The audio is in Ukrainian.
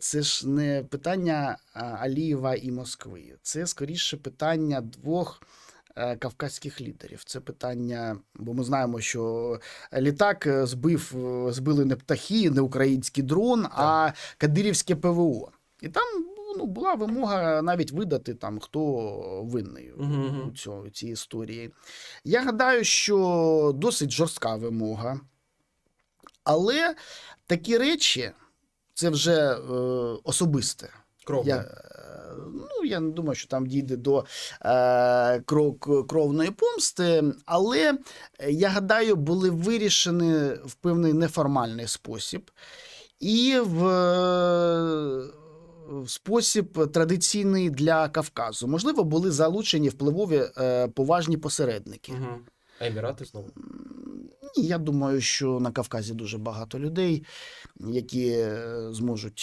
Це ж не питання Алієва і Москви. Це скоріше питання двох е, кавказьких лідерів. Це питання, бо ми знаємо, що літак е, збив, е, збили не птахи, не український дрон, а Кадирівське ПВО. І там ну, була вимога навіть видати там, хто винний у цьому, у цій історії. Я гадаю, що досить жорстка вимога. Але такі речі це вже е, особисте. Кровно. Я, е, ну, я не думаю, що там дійде до е, кров, кровної помсти, але е, я гадаю, були вирішені в певний неформальний спосіб і в, е, в спосіб традиційний для Кавказу. Можливо, були залучені впливові е, поважні посередники. А Емірати знову. Ні, я думаю, що на Кавказі дуже багато людей, які е, зможуть